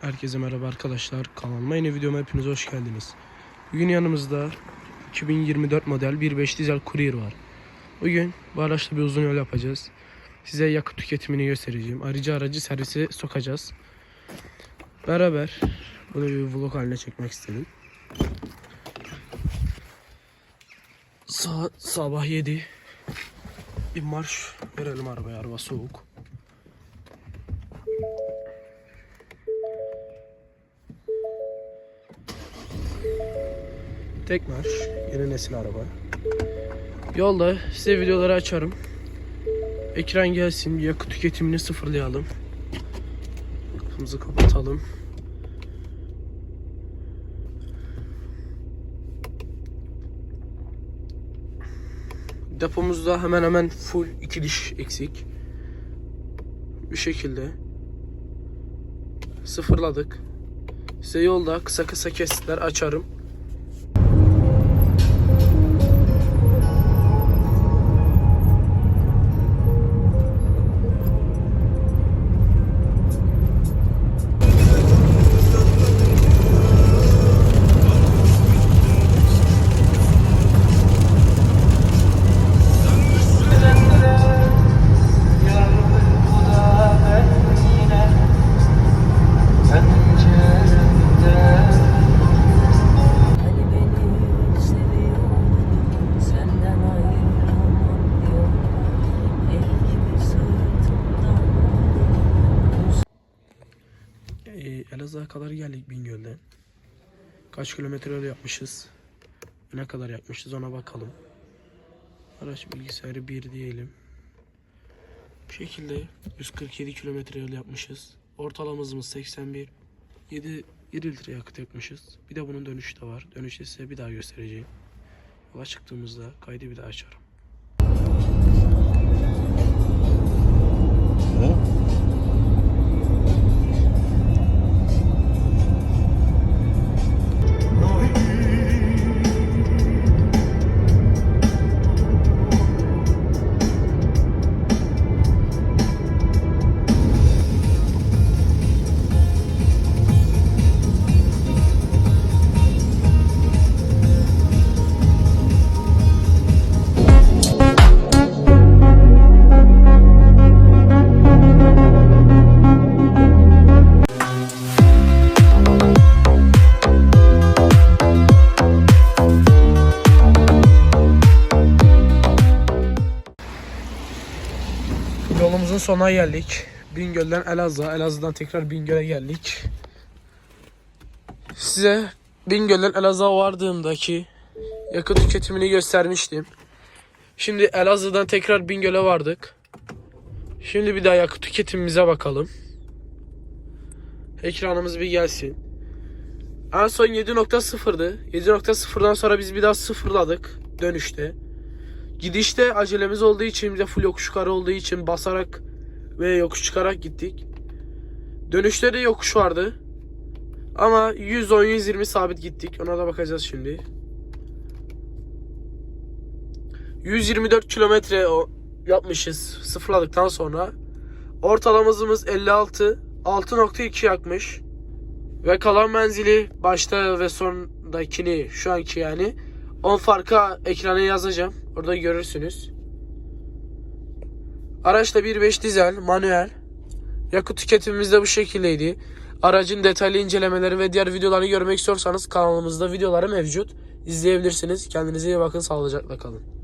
Herkese merhaba arkadaşlar. Kanalıma yeni videoma hepiniz hoş geldiniz. Bugün yanımızda 2024 model 1.5 dizel Courier var. Bugün bu araçla bir uzun yol yapacağız. Size yakıt tüketimini göstereceğim. Ayrıca aracı servise sokacağız. Beraber bunu bir vlog haline çekmek istedim. Saat sabah 7. Bir marş verelim arabaya. Araba soğuk. Tek marş. Yeni nesil araba. Yolda size videoları açarım. Ekran gelsin. Yakıt tüketimini sıfırlayalım. Kapımızı kapatalım. Depomuzda hemen hemen full iki diş eksik. Bu şekilde sıfırladık. Size yolda kısa kısa kesitler açarım. Elazığ'a kadar geldik Bingöl'den. Kaç kilometre yol yapmışız? Ne kadar yapmışız ona bakalım. Araç bilgisayarı 1 diyelim. Bu şekilde 147 kilometre yol yapmışız. Ortalamamız 81. 7, 7 litre yakıt yakmışız. Bir de bunun dönüşü de var. Dönüşte size bir daha göstereceğim. Yola çıktığımızda kaydı bir daha açarım. Yolumuzun sonuna geldik. Bingöl'den Elazığ'a, Elazığ'dan tekrar Bingöl'e geldik. Size Bingöl'den Elazığ'a vardığımdaki yakıt tüketimini göstermiştim. Şimdi Elazığ'dan tekrar Bingöl'e vardık. Şimdi bir daha yakıt tüketimimize bakalım. Ekranımız bir gelsin. En son 7.0'dı. 7.0'dan sonra biz bir daha sıfırladık dönüşte. Gidişte acelemiz olduğu için de full yokuş yukarı olduğu için basarak ve yokuş çıkarak gittik. Dönüşte de yokuş vardı. Ama 110-120 sabit gittik. Ona da bakacağız şimdi. 124 kilometre yapmışız sıfırladıktan sonra. Ortalamamız 56. 6.2 yakmış. Ve kalan menzili başta ve sondakini şu anki yani 10 farka ekrana yazacağım. Orada görürsünüz. Araçta 1.5 dizel manuel. Yakıt tüketimimiz de bu şekildeydi. Aracın detaylı incelemeleri ve diğer videolarını görmek istiyorsanız kanalımızda videoları mevcut. İzleyebilirsiniz. Kendinize iyi bakın. Sağlıcakla kalın.